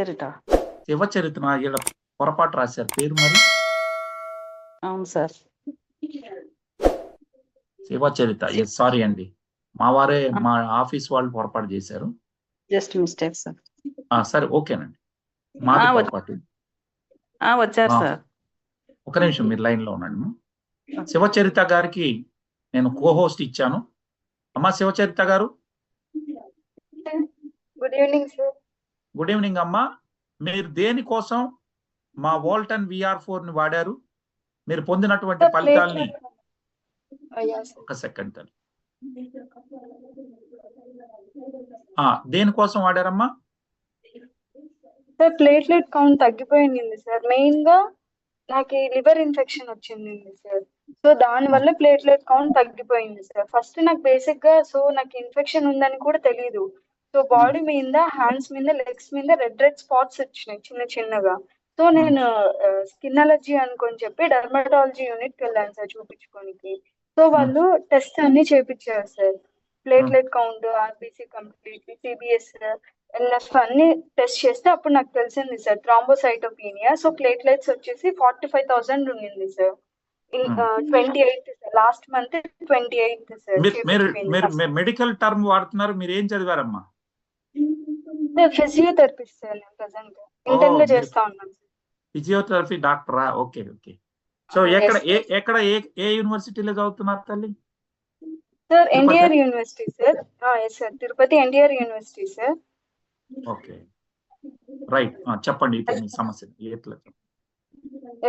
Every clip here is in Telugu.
చరిత శివ చరిత్ర పొరపాటు రాశారు. పేరు మరి? అవును సార్. శివ చరిత సారీ అండి. మా వారే మా ఆఫీస్ వాళ్ళు పొరపాటు చేశారు. జస్ట్ మిస్టేక్ సార్ ఆ, సరే ఓకేనండి. వచ్చి- పొరపాటు. ఆ, వచ్చారు. సార్. ఒక నిమిషం మీరు లైన్లో ఉండండి శివచరిత గారికి నేను కోహోస్ట్ ఇచ్చాను. అమ్మా శివచరిత గారు. Good evening sir good evening అమ్మా. మీరు దేనికోసం మా వోల్టన్ విఆర్ ఫోర్ని వాడారు? మీరు పొందినటువంటి ఫలితాల్ని ఒక సెకండ్ తల్లి. దేనికోసం వాడారమ్మా? సార్ ప్లేట్లెట్ కౌంట్ తగ్గిపోయింది సార్ మెయిన్గా నాకు లివర్ ఇన్ఫెక్షన్ వచ్చింది సార్ సో దాని వల్ల ప్లేట్లెట్ కౌంట్ తగ్గిపోయింది సార్ ఫస్ట్ నాకు బేసిక్గా సో నాకు ఇన్ఫెక్షన్ ఉందని కూడా తెలియదు సో బాడీ మీద హ్యాండ్స్ మీద లెగ్స్ మీద రెడ్ రెడ్ స్పాట్స్ వచ్చినాయి చిన్న చిన్నగా. సో నేను స్కిన్ అలర్జీ అనుకొని చెప్పి డర్మటాలజీ యూనిట్ వెళ్ళాను సార్ చూపించుకోనికి. సో వాళ్ళు టెస్ట్ అన్ని చేపించారు sir. Platelet count RBC complete CBS NF అన్ని టెస్ట్ చేస్తే అప్పుడు నాకు తెలిసింది సార్ థ్రాంబోసైటోపీనియా. సో ప్లేట్లెట్స్ వచ్చేసి ఫార్టీ ఫైవ్ థౌసండ్ ఉండింది sir. Twenty eighth sir. Last month twenty eighth sir మీరు మెడికల్ టర్మ్ వాడుతున్నారు మీరు ఏం చదివారమ్మా? ఫిజియోథెరపిస్ట్ సార్ నేను ప్రజెంట్ ఇంటర్న్లో మీరు- చేస్తా ఉన్నాను. ఫిజియోథెరపీ డాక్టరా ఓకే ఓకే సో ఎక్కడ ఏ. ఎక్కడ ఏ ఏ యూనివర్సిటీలో చదువుతున్నారు తల్లి? Sir? NTR university sir yes sir Tirupati NTR university sir okay right చెప్పండి ఇప్పుడు మీ సమస్య. ఎట్లా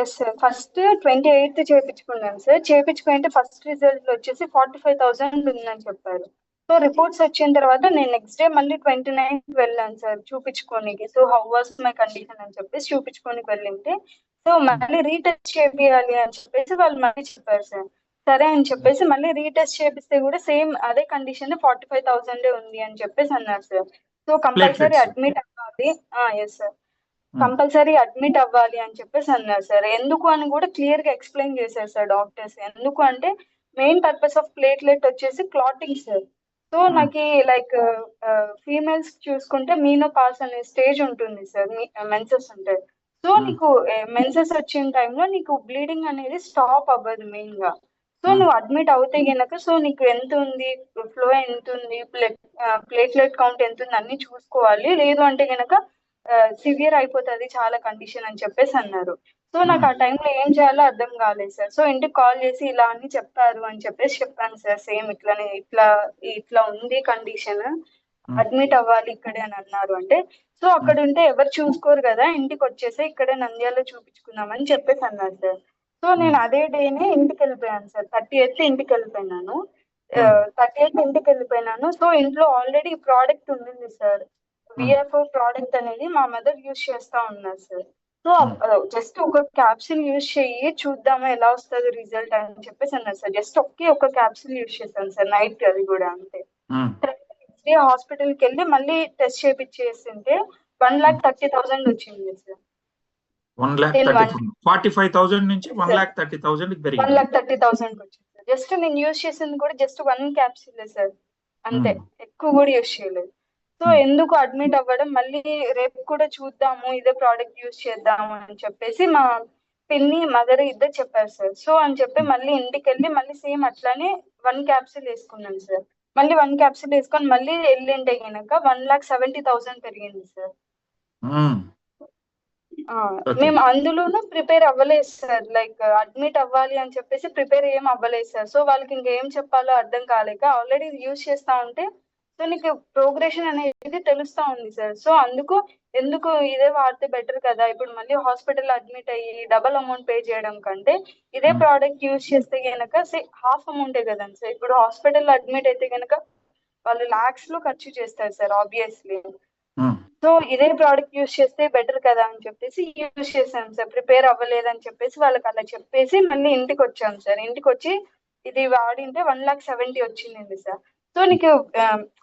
yes sir first twenty eighth చేయించుకున్నాను సార్ చేయించుకుంటే ఫస్ట్ రిజల్ట్ వచ్చేసి ఫార్టీ ఫైవ్ థౌసండ్ ఉందని చెప్పారు. సో రిపోర్ట్స్ వచ్చిన తర్వాత నేను నెక్స్ట్ డే మళ్ళీ ట్వంటీ నైన్త్ వెళ్ళాను sir చూపించుకోనికి. So how was my condition అని చెప్పేసి చూపించుకోనికి వెళ్ళింటే సో మళ్ళీ రీటెస్ట్ చేయాలి అని చెప్పేసి వాళ్ళు మళ్ళీ చెప్పారు సార్. సరే అని చెప్పేసి మళ్ళీ రీటెస్ట్ చేపిస్తే కూడా సేమ్ అదే కండిషన్ ఫార్టీ ఫైవ్ థౌసండ్ ఉంది అని చెప్పేసి అన్నారు సార్. So compulsory. అడ్మిట్ అవ్వాలి. ఎస్ సార్ కంపల్సరీ అడ్మిట్ అవ్వాలి అని చెప్పేసి అన్నారు సార్. ఎందుకు అని కూడా క్లియర్గా ఎక్స్ప్లెయిన్ చేశారు సార్ డాక్టర్స్. ఎందుకు అంటే మెయిన్ పర్పస్ ఆఫ్ ప్లేట్లెట్ వచ్చేసి క్లాటింగ్ సార్. So Hmm. నాకు లైక్ ఫీమేల్స్ చూసుకుంటే మీనో పాస్ అనే స్టేజ్ ఉంటుంది సార్ మెన్సెస్ ఉంటాయి సో Hmm. నీకు మెన్సెస్ వచ్చిన టైంలో నీకు బ్లీడింగ్ అనేది స్టాప్ అవ్వదు మెయిన్గా సో Hmm. నువ్వు అడ్మిట్ అవుతే గనక సో నీకు ఎంత ఉంది ఫ్లో ఎంత ఉంది ప్లేట్లెట్ కౌంట్ ఎంత ఉంది అన్ని చూసుకోవాలి లేదు అంటే గనక సివియర్ అయిపోతుంది చాలా కండిషన్ అని చెప్పేసి అన్నారు. సో నాకు ఆ టైంలో ఏం చేయాలో అర్థం కాలేదు సార్ సో ఇంటికి కాల్ చేసి ఇలా అని చెప్పారు అని చెప్పేసి చెప్పాను సార్ సేమ్ ఇట్లానే ఇట్లా ఇట్లా ఉంది కండిషన్ అడ్మిట్ అవ్వాలి ఇక్కడే అని అన్నారు అంటే. సో అక్కడ ఉంటే ఎవరు చూసుకోరు కదా ఇంటికి వచ్చేసి ఇక్కడే నంద్యాలలో చూపించుకుందామని చెప్పేసి అన్నారు సార్ సో నేను అదే డేనే ఇంటికి వెళ్ళిపోయాను సార్ థర్టీ ఎయిత్ ఇంటికి వెళ్ళిపోయినాను థర్టీ ఎయిత్ ఇంటికి వెళ్ళిపోయినాను సో ఇంట్లో ఆల్రెడీ ప్రోడక్ట్ ఉండింది సార్ విఎఫ్ఓ ప్రోడక్ట్ అనేది మా మదర్ యూజ్ చేస్తా ఉన్నారు సార్ సో జస్ట్ ఒక క్యాప్సిల్ యూజ్ చెయ్యి చూద్దామా ఎలా వస్తుంది రిజల్ట్ అని చెప్పేసి అన్నారు సార్ జస్ట్ ఒకే ఒక క్యాప్సిల్ యూజ్ చేశాను సార్ నైట్ అది కూడా అంతే. నెక్స్ట్ డే హాస్పిటల్కి వెళ్ళి మళ్ళీ టెస్ట్ చేపించేస్తుంటే వన్ లాక్ థర్టీ థౌసండ్ వచ్చింది sir one Till thirty. Forty five thousand నుంచి one thirty thousand one lakh thirty thousand వచ్చింది సార్ జస్ట్ నేను యూజ్ చేసింది కూడా జస్ట్ వన్ క్యాప్సిల్ సార్ అంతే. Hmm. ఎక్కువ కూడా యూజ్ చేయలేదు. So Hmm. ఎందుకు అడ్మిట్ అవ్వడం? మళ్ళీ రేపు కూడా చూద్దాము ఇదే ప్రోడక్ట్ యూజ్ చేద్దాము అని చెప్పేసి మా పిన్ని మదర్ ఇద్దరు చెప్పారు సార్ సో అని చెప్పి మళ్ళీ ఇంటికి వెళ్ళి మళ్ళీ సేమ్ అట్లానే వన్ క్యాప్సిల్ వేసుకున్నాను సార్ మళ్ళీ వన్ క్యాప్సిల్ వేసుకొని మళ్ళీ వెళ్ళింటే కనుక వన్ లాక్ సెవెంటీ థౌసండ్ పెరిగింది సార్ Okay. మేము అందులోనూ ప్రిపేర్ అవ్వలేదు సార్ లైక్ అడ్మిట్ అవ్వాలి అని చెప్పేసి ప్రిపేర్ ఏం అవ్వలేదు సార్ సో వాళ్ళకి ఇంకేం చెప్పాలో అర్థం కాలేక ఆల్రెడీ యూజ్ చేస్తా ఉంటే సో నీకు ప్రోగ్రెషన్ అనేది తెలుస్తా ఉంది సార్. సో అందుకు ఎందుకు ఇదే వాడితే బెటర్ కదా? ఇప్పుడు మళ్ళీ హాస్పిటల్ అడ్మిట్ అయ్యి డబల్ అమౌంట్ పే చేయడం కంటే ఇదే. ప్రోడక్ట్ యూజ్ చేస్తే గనక హాఫ్ అమౌంటే కదండి సార్. ఇప్పుడు హాస్పిటల్ అడ్మిట్ అయితే గనక వాళ్ళు లాక్స్లో ఖర్చు చేస్తారు సార్ ఆబ్వియస్లీ. సో ఇదే ప్రోడక్ట్ యూస్ చేస్తే బెటర్ కదా అని చెప్పేసి యూస్ చేశాను సార్. ప్రిపేర్ అవ్వలేదని చెప్పేసి వాళ్ళకి అలా చెప్పేసి మళ్ళీ ఇంటికి వచ్చాను సార్. ఇంటికి వచ్చి ఇది వాడింటే వన్ లాక్ సెవెంటీ వచ్చింది సార్. సో నీకు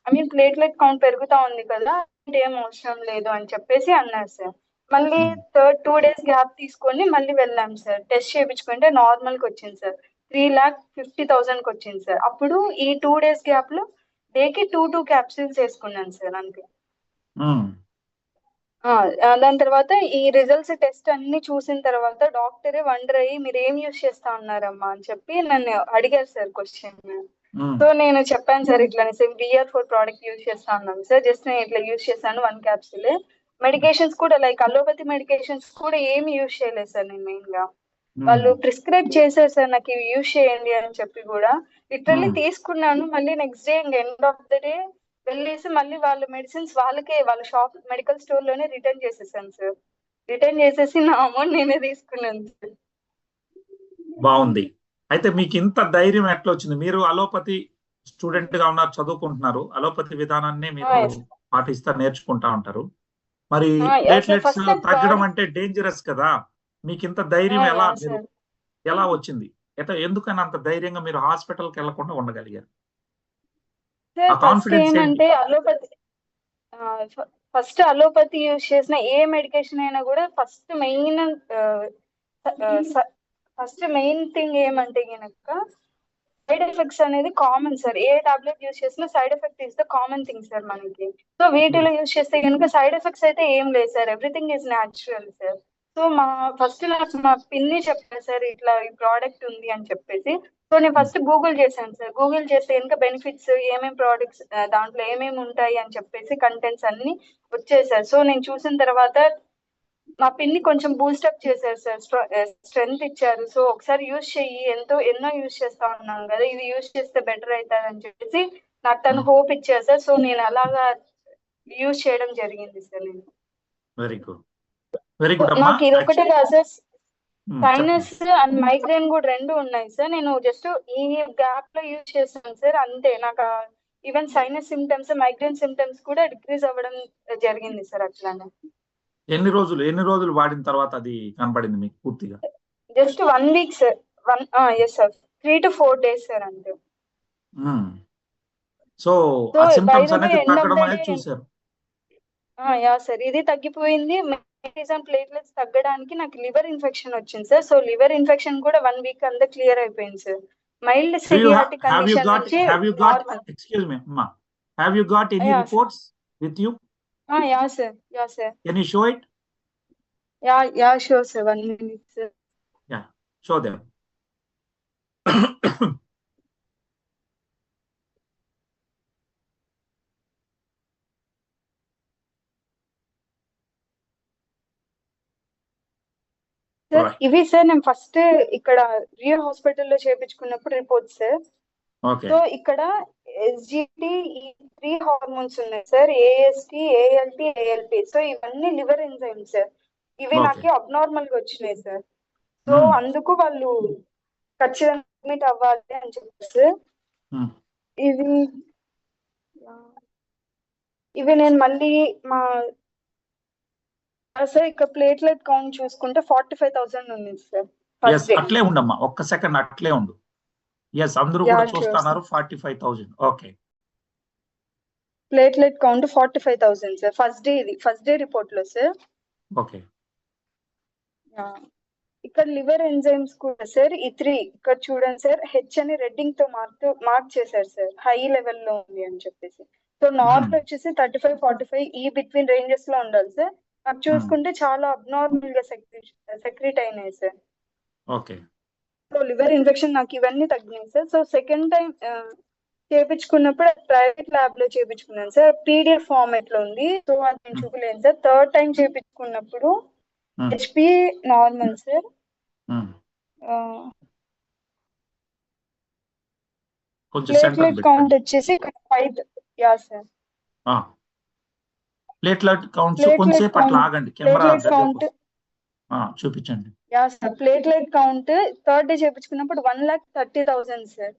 ఐ మీన్ ప్లేట్లెట్ కౌంట్ పెరుగుతా ఉంది కదా ఏం అవసరం లేదు అని చెప్పేసి అన్నారు సార్ మళ్ళీ థర్డ్ టూ డేస్ గ్యాప్ తీసుకొని మళ్ళీ వెళ్ళాం సార్ టెస్ట్ చేయించుకుంటే నార్మల్కి వచ్చింది సార్ త్రీ లాక్ ఫిఫ్టీ థౌసండ్కి వచ్చింది సార్ అప్పుడు ఈ టూ డేస్ గ్యాప్లో డేకి టూ టూ క్యాప్సిల్స్ వేసుకున్నాను సార్ అంతే. ఆ, దాని తర్వాత ఈ రిజల్ట్స్ టెస్ట్ అన్ని చూసిన తర్వాత డాక్టరే వండర్ అయ్యి మీరు ఏం యూస్ చేస్తా ఉన్నారమ్మా? అని చెప్పి నన్ను అడిగారు సార్ క్వశ్చన్ సో నేను చెప్పాను సార్ ఇట్లా బిఆర్ ఫోర్ ప్రోడక్ట్ యూస్ చేస్తా ఉన్నాను సార్. జస్ట్ నేను ఇట్లా యూస్ చేశాను వన్ క్యాప్సూల్ మెడికేషన్స్ కూడా లైక్ అలోపతి మెడికేషన్స్ కూడా ఏమి యూస్ చేయలేదు సార్ నేను మెయిన్గా. ఉమ్, వాళ్ళు ప్రిస్క్రైబ్ చేశారు సార్ నాకు ఇవి యూస్ చేయండి అని చెప్పి కూడా. Literally Hmm. తీసుకున్నాను. మళ్ళీ నెక్స్ట్ డే ఇంక ఎండ్ ఆఫ్ ద డే వెళ్ళేసి మళ్ళీ వాళ్ళ మెడిసిన్స్ వాళ్ళకే వాళ్ళ షాప్ మెడికల్ స్టోర్లోనే రిటర్న్ చేసేసాను సార్. రిటర్న్ చేసేసి నా అమౌంట్ నేనే తీసుకున్నాను సార్. బాగుంది. అయితే మీకు ఇంత ధైర్యం ఎట్లా వచ్చింది మీరు అలోపతి స్టూడెంట్గా ఉన్నారు చదువుకుంటున్నారు అలోపతి విధానాన్ని మీరు. పాటిస్తా నేర్చుకుంటా ఉంటారు మరి Ah. ప్లేట్లెట్స్ తగ్గడం అంటే డేంజరస్ కదా మీకు ఇంత ధైర్యం Ah, ఎలా. ఎలా వచ్చింది ఎట్లా ఎందుకని అంత ధైర్యంగా మీరు హాస్పిటల్కి వెళ్ళకుండా ఉండగలిగారు ఏంటి? ఏమంటే అలోపతి ఫస్ట్ అలోపతి యూజ్ చేసిన ఏ మెడికేషన్ అయినా కూడా first main first main thing ఏమంటే కనుక సైడ్ ఎఫెక్ట్స్ అనేది కామన్ సార్. ఏ టాబ్లెట్ యూజ్ చేసినా side effect is the common thing sir మనకి. సో వీటిలో యూస్ చేస్తే కనుక సైడ్ ఎఫెక్ట్స్ అయితే ఏం లేదు sir. Everything is natural sir. So మా ఫస్ట్ నాకు మా పిన్ని చెప్పారు సార్ ఇట్లా ఈ ప్రోడక్ట్ ఉంది అని చెప్పేసి. సో నేను ఫస్ట్ గూగుల్ చేశాను సార్. గూగుల్ చేస్తే కనుక బెనిఫిట్స్ ఏమేమి ప్రోడక్ట్స్ దాంట్లో ఏమేమి ఉంటాయి అని చెప్పేసి కంటెంట్స్ అన్ని వచ్చేసారు సో నేను చూసిన తర్వాత మా పిన్ని కొంచెం బూస్టప్ చేశారు సార్ స్ట్రెంగ్త్ ఇచ్చారు. సో ఒకసారి యూజ్ చెయ్యి ఎంతో ఎన్నో యూజ్ చేస్తా ఉన్నాం కదా. ఇది యూజ్ చేస్తే బెటర్ అవుతుంది అని చెప్పేసి నాకు తను హోప్ ఇచ్చారు సార్ సో నేను అలాగా యూజ్ చేయడం జరిగింది సార్ నేను. వెరీ గుడ్ వెరీ గుడ్ అమ్మా. నాకు ఇది ఒకటే కాదు సార్ సైనస్. అండ్ మైగ్రేన్ కూడా రెండు ఉన్నాయి సార్ నేను జస్ట్ ఈ గ్యాప్లో యూజ్ చేస్తాను సార్ అంతే. నాకు even sinus symptoms migraine symptoms కూడా డిక్రీజ్ అవ్వడం జరిగింది సార్ అట్లానే ఎన్ని రోజులు ఎన్ని రోజులు వాడిన తర్వాత అది కనపడింది మీకు పూర్తిగా? Just one week sir one yes sir three two four days sir అంతే. సో So, ఆ the అనేది తగ్గడం అనేది చూసారు యా సార్ ఇది తగ్గిపోయింది. మెడిసిన్ ప్లేట్లెట్స్ తగ్గడానికి నాకు లివర్ ఇన్ఫెక్షన్ వచ్చింది సార్ సో లివర్ ఇన్ఫెక్షన్ కూడా వన్ వీక్ అంతా క్లియర్ అయిపోయింది సార్ మైల్డ్ you కండిషన్ నుంచి you got normal excuse me అమ్మా have you got any Yeah, sir. reports you yeah sir yeah sir can you show it? Yeah yeah sure sir one minute sir show them. Sir. ఇవి సార్ నేను ఫస్ట్ ఇక్కడ రియో హాస్పిటల్లో చేపించుకున్నప్పుడు రిపోర్ట్స్ సార్ సో ఇక్కడ ఎస్జిటి ఈ త్రీ హార్మోన్స్ ఉన్నాయి sir. AST ALT ALP so ఇవన్నీ లివర్ ఎంజైమ్స్ సార్. ఇవి. నాకు అబ్నార్మల్గా వచ్చినాయి సార్. So Hmm. అందుకు వాళ్ళు ఖచ్చితంగా అడ్మిట్ అవ్వాలి అని చెప్పారు సార్ Hmm. ఇవి ఇవి నేను మళ్ళీ మా సార్ ఇక్కడ ప్లేట్లెట్ కౌంట్ చూసుకుంటే ఫార్టీ ఫైవ్ థౌసండ్ ఉంది సార్ అట్లే ఉండమ్మా. ఒక్క సెకండ్ అట్లే ఉండు. ఎస్ అందరూ కూడా చూస్తున్నారు. Forty five thousand okay platelet count forty five thousand sir first day ఇది. ఫస్ట్ డే రిపోర్ట్లో సార్ ఓకే. ఇక్కడ లివర్ ఎంజైమ్స్ కూడా సార్ ఈ త్రీ ఇక్కడ చూడండి సార్ హెచ్ అని రెడ్డింగ్తో మార్క్ మార్క్ చేశారు సార్ హై లెవెల్లో ఉంది అని చెప్పేసి. So north Hmm. వచ్చేసి థర్టీ ఫైవ్ ఫార్టీ ఫైవ్ ఈ బిట్వీన్ రేంజెస్లో ఉండాలి సార్ నాకు చూసుకుంటే చాలా అబ్నార్మల్గా సెక్రెట్ అయినాయి sir okay so liver infection నాకు ఇవన్నీ తగ్గినాయి సార్. సో సెకండ్ టైం చేపించుకున్నప్పుడు ప్రైవేట్ ల్యాబ్లో చేపించుకున్నాను సార్. పీడిఎఫ్ ఫార్మాట్లో ఉంది. సో అది నేను. చూపలేను sir. Third time చేపించుకున్నప్పుడు. HP normal sir. Platelet count వచ్చేసి five yeah sir platelet Platelet కొంచెంసేపు అట్లా ఆగండి. కెమెరా కౌంట్ చూపించండి. Yeah sir platelet count third day చేపించుకున్నప్పుడు one lakh thirty thousand sir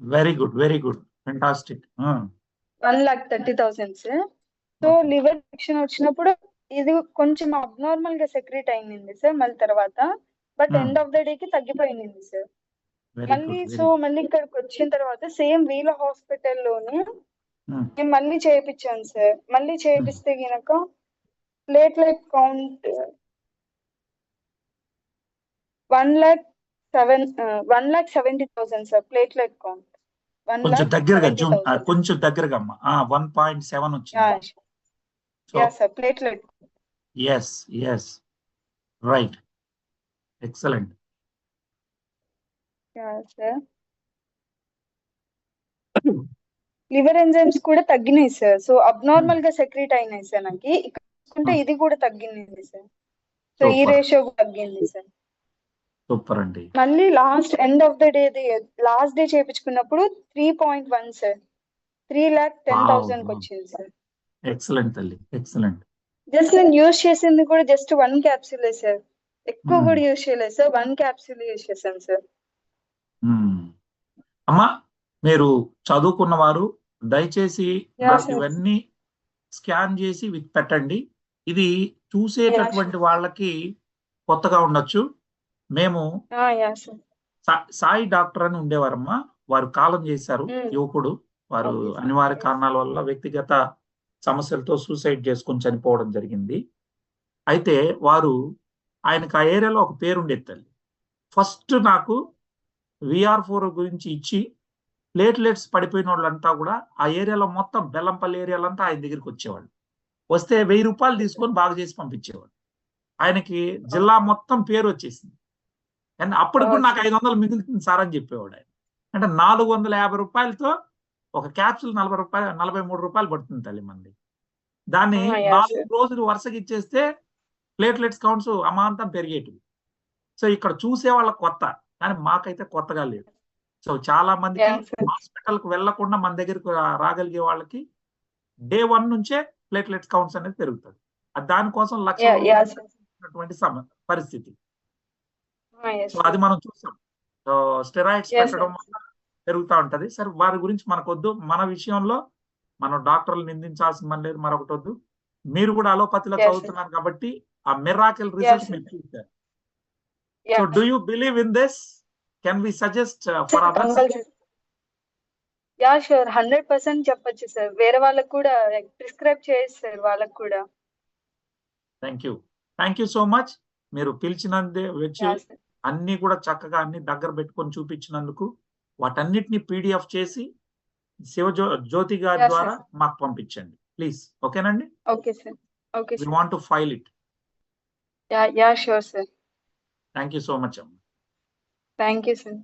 very good very good fantastic one lakh thirty thousand sir so. Liver infection వచ్చినప్పుడు ఇది కొంచెం అబ్నార్మల్గా సెక్రెట్ అయింది సార్ మళ్ళీ తర్వాత. But Hmm. End of the day కి తగ్గిపోయింది సార్ మళ్ళీ సో మళ్ళీ ఇక్కడికి వచ్చిన తర్వాత సేమ్ వీళ్ళ హాస్పిటల్లోనే నేను మళ్ళీ చేయించాను సార్ మళ్ళీ చేపిస్తే గనక platelet count one lakh seven one lakh seventy thousand sir platelet count కొంచెం దగ్గరగా జూమ్ కొంచెం దగ్గరగా అమ్మా. వన్ పాయింట్ సెవెన్ వచ్చింది. Platelet S S right excellent liver enzymes కూడా తగ్గినాయి సార్. సో అబ్నార్మల్గా సెక్రెట్ అయినాయి సార్ నాకు. ఇక్కడ Hmm. ఇది కూడా తగ్గింది సార్. సో ఈ. రేషియో కూడా తగ్గింది సార్. సూపర్ అండి మళ్ళీ last end of the day last day చేపించుకున్నప్పుడు three point one sir three lakh ten thousand. వచ్చింది సార్ ఎక్సలెంట్ తల్లి ఎక్సలెంట్ జస్ట్ నేను యూజ్ చేసింది కూడా జస్ట్ వన్ క్యాప్సూలే సార్ ఎక్కువ Hmm. కూడా యూజ్ చేయలేదు సార్ వన్ క్యాప్సూల్ యూజ్ చేశాను సార్ అమ్మా మీరు చదువుకున్న వారు దయచేసి నాకు. ఇవన్నీ స్కాన్ చేసి పెట్టండి. ఇది చూసేటటువంటి వాళ్ళకి కొత్తగా ఉండొచ్చు. మేము సాయి డాక్టర్ అని ఉండేవారమ్మా. వారు కాలం చేశారు. యువకుడు. వారు. అనివార్య కారణాల వల్ల వ్యక్తిగత సమస్యలతో సూసైడ్ చేసుకొని చనిపోవడం జరిగింది. అయితే వారు ఆయనకు ఆ ఏరియాలో ఒక పేరు ఉండేది తల్లి. ఫస్ట్ నాకు విఆర్ ఫోర్ గురించి ఇచ్చి ప్లేట్లెట్స్ పడిపోయిన వాళ్ళంతా కూడా ఆ ఏరియాలో మొత్తం బెల్లంపల్లి ఏరియాలంతా ఆయన దగ్గరికి వచ్చేవాళ్ళు. వస్తే వెయ్యి రూపాయలు తీసుకొని బాగా చేసి పంపించేవాడు ఆయనకి జిల్లా మొత్తం పేరు వచ్చేసింది. అండ్ అప్పటికి కూడా నాకు ఐదు వందలు మిగులుతుంది సార్ అని చెప్పేవాడు ఆయన. అంటే నాలుగు వందల యాభై రూపాయలతో ఒక క్యాప్సూల్ నలభై రూపాయలు నలభై మూడు రూపాయలు పడుతుంది తల్లి మంది. దాన్ని yeah, నాలుగు. రోజులు వరుసగా ఇచ్చేస్తే ప్లేట్లెట్స్ కౌంట్స్ అమాంతం పెరిగేటివి. సో ఇక్కడ చూసే వాళ్ళకి కొత్త కానీ మాకైతే కొత్తగా లేదు. సో చాలా మందికి. హాస్పిటల్కు వెళ్ళకుండా మన దగ్గరికి రాగలిగే వాళ్ళకి డే వన్ నుంచే ప్లేట్లెట్స్ కౌంట్స్ అనేది పెరుగుతుంది. దానికోసం లక్ష Yeah, yeah, రూపాయలు sir. పెట్టినటువంటి సమ- పరిస్థితి. So sir. అది మనం చూసాం. సో స్టెరాయిడ్స్ పెట్టడం వల్ల పెరుగుతూ ఉంటది. సరే వారి గురించి మనకొద్దు. మన విషయంలో మనం డాక్టర్లు నిందించాల్సిన పని లేదు మరొకటి వద్దు. మీరు కూడా అలోపతిలో. చదువుతున్నారు కాబట్టి ఆ మిరాకిల్ రిజల్ట్ sir. మీరు Yeah. So do you believe in this can we suggest for others yeah sure hundred percent చెప్పొచ్చు సార్ వేరే వాళ్ళకి కూడా ప్రిస్క్రైబ్ చేయొచ్చు సార్ వాళ్ళకి కూడా. Thank you thank you so much మీరు పిలిచినందే వచ్చి. అన్ని కూడా చక్కగా అన్ని దగ్గర పెట్టుకొని చూపించినందుకు వాటన్నిటిని పీడిఎఫ్ చేసి శివజ్యో జ్యోతి గారి. ద్వారా మాకు పంపించండి. ప్లీజ్ ఓకేనండి? Okay sir okay we want to file it yeah yeah sure sir thank you so much అమ్మ. Thank you sir